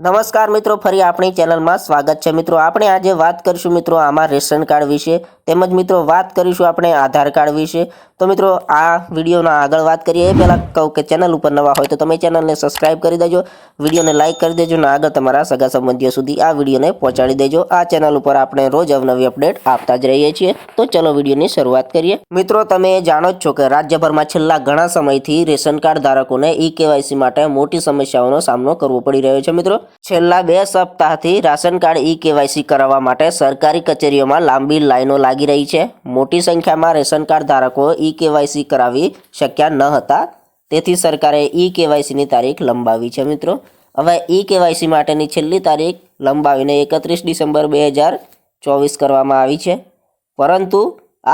નમસ્કાર મિત્રો, ફરી આપણી ચેનલમાં સ્વાગત છે. મિત્રો, આપણે આજે વાત કરીશું મિત્રો આમાં રેશન કાર્ડ વિશે. તેમજ મિત્રો, વાત કરીશું આપણે આધાર કાર્ડ વિશે. તો મિત્રો, આ વિડીયોના આગળ વાત કરીએ. એ પહેલાં કહું કે ચેનલ ઉપર નવા હોય તો તમે ચેનલને સબસ્ક્રાઇબ કરી દેજો. વિડીયોને લાઇક કરી દેજો અને આગળ તમારા સગા સંબંધીઓ સુધી આ વિડીયોને પહોંચાડી દેજો. આ ચેનલ ઉપર આપણે રોજ અવનવી અપડેટ આપતા જ રહીએ છીએ. તો ચલો વિડીયોની શરૂઆત કરીએ. મિત્રો, તમે જાણો જ છો કે રાજ્યભરમાં છેલ્લા ઘણા સમયથી રેશન કાર્ડ ધારકોને ઈ કેવાયસી માટે મોટી સમસ્યાઓનો સામનો કરવો પડી રહ્યો છે. મિત્રો છેલ્લા બે સપ્તાહથી રાશન કાર્ડ ઈ કેવાયસી કરાવવા માટે સરકારી કચેરીઓમાં લાંબી લાઈનો લાગી રહી છે. મોટી સંખ્યામાં રેશન કાર્ડ ધારકો ઈ કેવાયસી કરાવી શક્યા ન હતા. તેથી સરકારે ઈ કેવાયસીની તારીખ લંબાવી છે મિત્રો. હવે ઈ કેવાયસી માટેની છેલ્લી તારીખ લંબાવીને એકત્રીસ ડિસેમ્બર બે હજાર ચોવીસ કરવામાં આવી છે. પરંતુ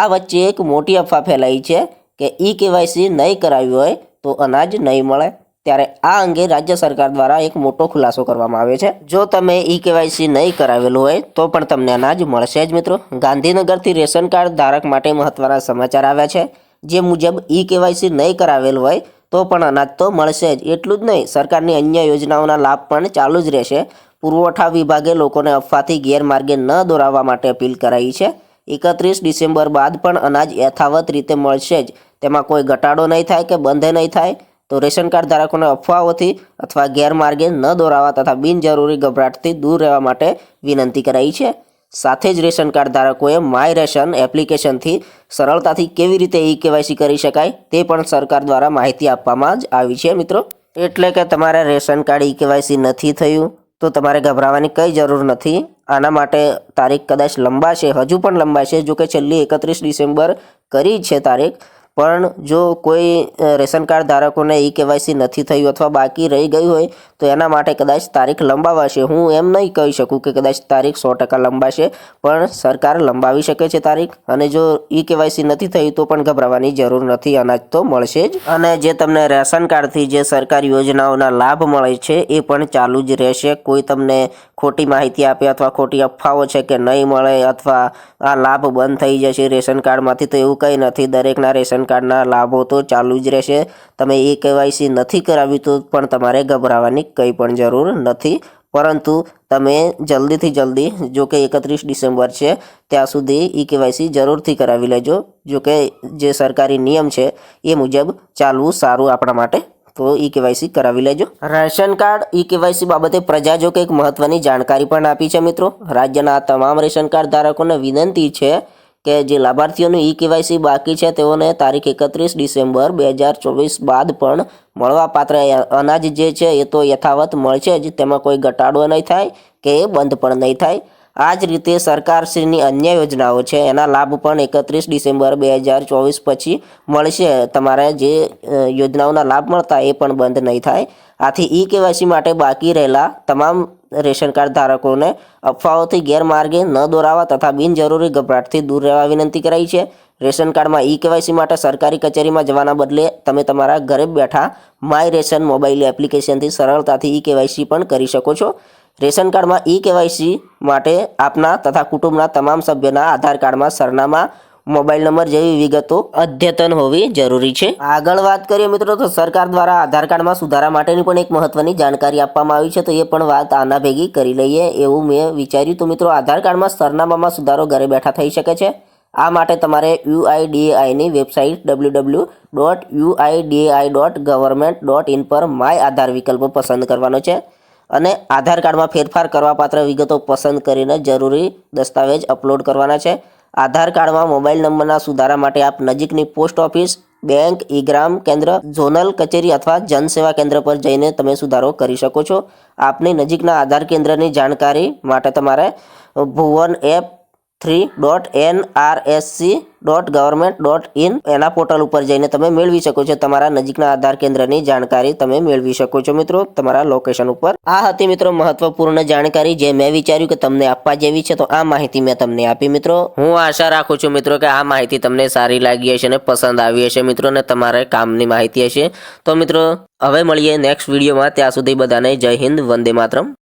આ વચ્ચે એક મોટી અફવા ફેલાઈ છે કે ઈ કેવાયસી નહીં કરાવી હોય તો અનાજ નહીં મળે. ત્યારે આ અંગે રાજ્ય સરકાર દ્વારા એક મોટો ખુલાસો કરવામાં આવ્યો છે. જો તમે ઈ કેવાયસી નહીં કરાવેલું હોય, તો પણ તમને અનાજ મળશે જ મિત્રો. ગાંધીનગરથી રેશન કાર્ડ ધારક માટે મહત્વના સમાચાર આવ્યા છે. જે મુજબ ઈ કેવાયસી નહીં કરાવેલું હોય, તો પણ અનાજ તો મળશે જ. એટલું જ નહીં, સરકારની અન્ય યોજનાઓના લાભ પણ ચાલુ જ રહેશે. પુરવઠા વિભાગે લોકોને અફવાથી ગેરમાર્ગે ન દોરાવવા માટે અપીલ કરાઈ છે. એકત્રીસ ડિસેમ્બર બાદ પણ અનાજ યથાવત રીતે મળશે જ. તેમાં કોઈ ઘટાડો નહીં થાય કે બંધ નહીં થાય. તો રેશન કાર્ડ ધારકોને અફવાઓથી અથવા ગેરમાર્ગે ન દોરાવા તથા બિનજરૂરી ગભરાટથી દૂર રહેવા માટે વિનંતી કરાઈ છે. સાથે જ રેશન કાર્ડ ધારકોએ માય રેશન એપ્લિકેશનથી સરળતાથી કેવી રીતે ઈ કેવાયસી કરી શકાય તે પણ સરકાર દ્વારા માહિતી આપવામાં જ આવી છે મિત્રો. એટલે કે તમારે રેશન કાર્ડ ઈ કેવાયસી નથી થયું તો તમારે ગભરાવાની કંઈ જરૂર નથી. આના માટે તારીખ કદાચ લંબાશે, હજુ પણ લંબાશે જો કે છેલ્લી એકત્રીસ ડિસેમ્બર કરી છે તારીખ. પણ જો કોઈ રેશન કાર્ડ ધારકોને ઈ કેવાયસી નથી થયું અથવા બાકી રહી ગયું હોય તો એના માટે કદાચ તારીખ લંબાવાશે. હું એમ નહીં કહી શકું કે કદાચ તારીખ સો ટકા લંબાશે, પણ સરકાર લંબાવી શકે છે તારીખ. અને જો ઈ કેવાયસી નથી થયું તો પણ ગભરાવાની જરૂર નથી. અનાજ તો મળશે જ. અને જે તમને રેશન કાર્ડથી જે સરકારી યોજનાઓના લાભ મળે છે, એ પણ ચાલુ જ રહેશે. કોઈ તમને ખોટી માહિતી આપે અથવા ખોટી અફવાઓ છે કે નહીં મળે અથવા આ લાભ બંધ થઈ જશે રેશન કાર્ડમાંથી, તો એવું કંઈ નથી. દરેકના રેશન કાર્ડના લાભો તો ચાલુ જ રહેશે. તમે એ કેવાયસી નથી કરાવ્યું તો પણ તમારે ગભરાવાની કંઈ પણ જરૂર નથી. પરંતુ તમે જલ્દીથી જલ્દી, જો કે એકત્રીસ ડિસેમ્બર છે, ત્યાં સુધી ઈ કેવાયસી જરૂરથી કરાવી લેજો. જો કે જે સરકારી નિયમ છે, એ મુજબ ચાલવું સારું આપણા માટે, તો ઈ કેવાયસી કરાવી લેજો. રેશન કાર્ડ ઈ કેવાયસી બાબતે પ્રજાજોકે એક મહત્વની જાણકારી પણ આપી છે મિત્રો. રાજ્યના તમામ રેશન કાર્ડ ધારકોને વિનંતી છે કે જે લાભાર્થીઓનું ઈ કેવાયસી બાકી છે, તેઓને તારીખ એકત્રીસ ડિસેમ્બર બે હજાર ચોવીસ બાદ પણ મળવાપાત્ર અનાજ જે છે એ તો યથાવત મળશે જ, તેમાં કોઈ ઘટાડો નહીં થાય કે બંધ પણ નહીં થાય. આ જ રીતે સરકારશ્રીની અન્ય યોજનાઓ છે. એના લાભ પણ એકત્રીસ ડિસેમ્બર બે હજાર ચોવીસ પછી મળશે. તમારે જે યોજનાઓના લાભ મળતા એ પણ બંધ નહીં થાય. આથી ઈ કેવાયસી માટે બાકી રહેલા તમામ રેશન કાર્ડ ધારકોને અફવાઓથી ગેરમાર્ગે ન દોરાવા તથા બિનજરૂરી ગભરાટથી દૂર રહેવા વિનંતી કરાઈ છે. રેશન કાર્ડમાં ઈ કેવાયસી માટે સરકારી કચેરીમાં જવાના બદલે તમે તમારા ઘરે બેઠા માય રેશન મોબાઈલ એપ્લિકેશનથી સરળતાથી ઈ કેવાયસી પણ કરી શકો છો. રેશન કાર્ડમાં ઈ કેવાયસી માટે આપના તથા કુટુંબના તમામ સભ્યના આધાર કાર્ડમાં સરનામા, મોબાઈલ નંબર જેવી વિગતો અદ્યતન હોવી જરૂરી છે. આગળ વાત કરીએ મિત્રો, તો સરકાર દ્વારા આધાર કાર્ડમાં સુધારા માટેની પણ એક મહત્વની જાણકારી આપવામાં આવી છે, તો એ પણ વાત આના ભેગી કરી લઈએ એવું મેં વિચાર્યું. તો મિત્રો, આધાર કાર્ડમાં સરનામામાં સુધારો ઘરે બેઠા થઈ શકે છે. આ માટે તમારે યુઆઈડીએઆઈની website W W dot UIDAI dot government dot in પર માય આધાર વિકલ્પ પસંદ કરવાનો છે. અને આધાર કાર્ડમાં ફેરફાર કરવાપાત્ર વિગતો પસંદ કરીને જરૂરી દસ્તાવેજ અપલોડ કરવાના છે. આધાર કાર્ડમાં મોબાઈલ નંબરના સુધારા માટે આપ નજીકની પોસ્ટ ઓફિસ, બેંક ઈ ગ્રામ કેન્દ્ર, ઝોનલ કચેરી અથવા જનસેવા કેન્દ્ર પર જઈને તમે સુધારો કરી શકો છો. આપની નજીકના આધાર કેન્દ્રની જાણકારી માટે તમારે Bhuvan app three dot N R S C dot government dot in એના પોર્ટલ ઉપર જઈને તમે મેળવી શકો છો. તમારા નજીકના આધાર કેન્દ્રની જાણકારી તમે મેળવી શકો છો મિત્રો. તમારા લોકેશન ઉપર. આ હતી મિત્રો મહત્વપૂર્ણ જાણકારી જે મેં વિચાર્યું કે તમને આપવા જેવી છે, તો આ માહિતી મેં તમને આપી મિત્રો. હું આશા રાખું છું મિત્રો કે આ માહિતી તમને સારી લાગી હશે અને પસંદ આવી હશે મિત્રો ને તમારે કામની માહિતી હશે. તો મિત્રો, હવે મળીએ નેક્સ્ટ વિડીયોમાં ત્યાં સુધી બધાને જય હિન્દ, વંદે માતરમ.